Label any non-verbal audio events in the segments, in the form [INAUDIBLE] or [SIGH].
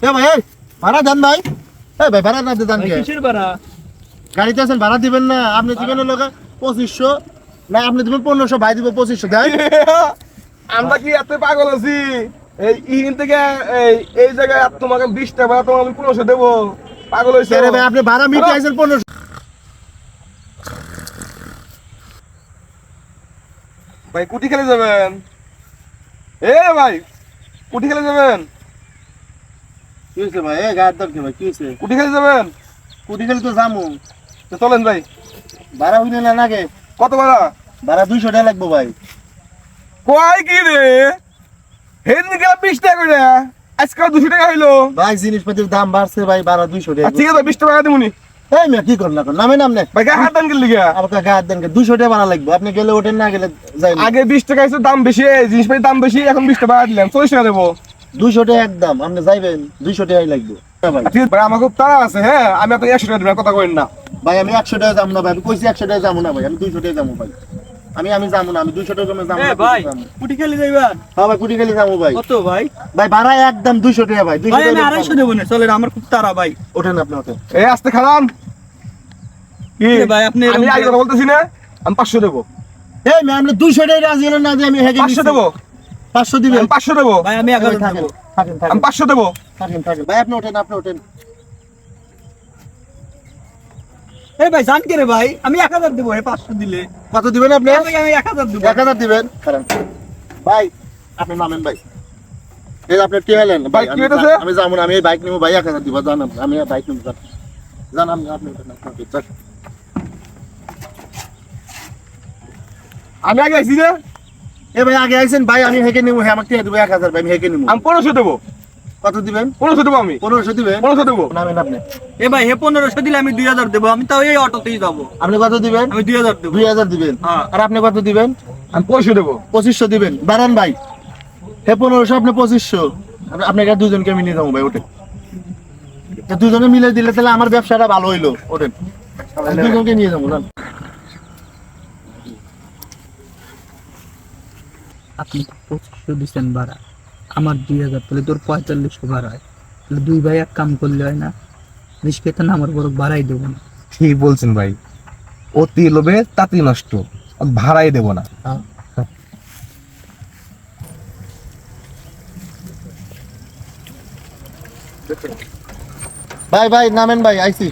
এ ভাই ভাড়া দেন ভাই। এই ভাই ভাড়া না দেন কিসের ভাড়া? গাড়িতে আছেন ভাড়া দিবেন না। আপনি দিবেন লোক পঁচিশশো। না আপনি দিবেন পনেরোশো ভাই দিব পঁচিশশো। দেয় [LAUGHS] আমরা কি এত পাগল আছি? এই ইহিন থেকে এই এই জায়গায় তোমাকে বিশ টাকা তোমাকে আমি পনেরোশো দেবো। পাগল হয়েছে রে ভাই আপনি ভাড়া মিটে আছেন পনেরোশো? ভাই কুটি খেলে যাবেন। এ ভাই কুটি খেলে যাবেন। কি হয়েছে ভাই? এ গায়ের দাম ভাই কি হয়েছে কুটি খেলে যাবেন? কুটি খেলে তো যামু। তো চলেন ভাই। ভাড়া হইলে না নাগে? কত ভাড়া? ভাড়া দুইশো টাকা লাগবো ভাই। কয় কি রে? গেল বিশ টাকা করে আজকে দুশো টাকা হইল। ভাই জিনিসপাতির দাম বাড়ছে ভাই ভাড়া দুইশো টাকা। ঠিক আছে বিশ টাকা দিমুনি। এই মেয়ে কি করুন না করুন নামে নামনে ভাই হাত দান গেলি গা আমাকে গায়ের দেন দুইশো টাকা ভাড়া লাগবে। আপনি গেলে ওঠেন না গেলে যাই আগে বিশ টাকা হচ্ছে দাম বেশি। জিনিসপাতির দাম বেশি এখন বিশ টাকা দিলাম। চল্লিশ টাকা দেবো। দুইশো টাকা একদম আপনি যাইবেন দুইশো টাকাই লাগবে। হ্যাঁ ভাই। ভাই আমার খুব তাড়া আছে হ্যাঁ? আমি আপনাকে একশো টাকা কথা কইন না। ভাই আমি একশো টাকা যাব না ভাই। আমি কইছি একশো টাকা যাব না ভাই। আমি দুইশো টাকা যাব ভাই। আমি আমি যাব না আমি দুইশো টাকা যাব ভাই 200 কুটি খেলে যাইবেন হ্যাঁ ভাই যাব ভাই। কত ভাই? ভাই ভাড়া একদম দুইশো টাকা ভাই। দুইশো টাকা আড়াইশো দেবো না চলেন আমার খুব তাড়া ভাই। ওঠেন আপনি ওঠেন। এই আসতে কি? ভাই, আপনি আমি আগে কথা বলতেছি না আমি পাঁচশো দেবো। এই ম্যাম আপনি দুইশো টাকা রাজি হলেন না যে আমি পাঁচশো দেবো? পাঁঁচশো দিবেন? আমি পাঁচশো দেবো। ভাই আমি থাকেন থাকেন। আমি পাঁচশো দেবো। থাকেন থাকেন। ভাই আপনি ওঠেন আপনি ওঠেন। এই ভাই জান রে ভাই? আমি এক হাজার দেবো এই পাঁচশো দিলে। কত দিবেন আপনি? আমি এক হাজার দেবো এক হাজার দিবেন? ভাই আপনি নামেন ভাই। এই আপনি কে হলেন ভাই কি আমি হইতাছে? আমি যাব না আমি এই বাইক নিবো ভাই এক হাজার দিব জান আমি বাইক নিবো জান। জান আপনি আপনি ওঠেন, আপনি ওঠেন, আমি আগে আইসি না এ ভাই আগে আইছেন ভাই আমি হেঁকে নিবো হ্যাঁ আমাকে দেবো এক হাজার ভাই আমি হেঁকে নিবো আমি পনেরোশো দেবো। কত দিবেন? পনেরোশো দেবো আমি। পনেরোশো দিবেন? পনেরোশো দেবো। নামেন। আপনি এ ভাই হে পনেরোশো দিলে আমি দুই হাজার দেবো আমি তাও এই অটোতেই যাব। আপনি কত দিবেন? আমি দুই হাজার দেবো। দুই হাজার দিবেন। হ্যাঁ। আর আপনি কত দিবেন? আমি পনেরোশো দেবো। পঁচিশশো দিবেন। বাড়ান ভাই। হে পনেরোশো আপনি পঁচিশশো। আপনি- আপনাকে দুজনকে মিলিয়ে যাব ভাই ওঠেন। তা দুজনে মিলে দিলে তাহলে আমার ব্যবসাটা ভালো হইল ওঠেন। দুজনকে নিয়ে যাব না আপনি পঁচিশশো দিচ্ছেন ভাড়া। আমার দুই হাজার তাহলে তোর পঁয়তাল্লিশশো ভাড়া হয়। তাহলে দুই ভাই এক কাম করলে হয় না রিস্কেতে না আমার বড় ভাড়াই দেবো না। ঠিক বলছেন ভাই। অতি লোভে তাঁতি নষ্ট ভাড়াই দেব না। ভাই ভাই নামেন ভাই আইসি।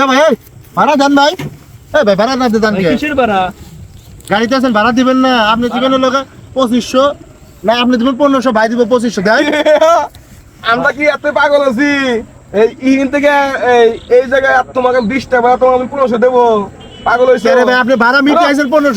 এ ভাই ভাড়া দেন ভাই। এ ভাই ভাড়া না দেন কিসের ভাড়া? গাড়িতে আছেন ভাড়া দিবেন না। আপনি দিবেন লোক পঁচিশশো। না আপনি দিবেন পনেরোশো ভাই দিব পঁচিশশো দেন। [LAUGHS] আমরা কি এত পাগল আছি? এই ইহিন থেকে এই এই জায়গায় তোমাকে বিশ টাকা তোমাকে আমি পনেরোশো দেবো। পাগল হয়েছে ভাই আপনি ভাড়া মিটে আছেন পনেরোশো?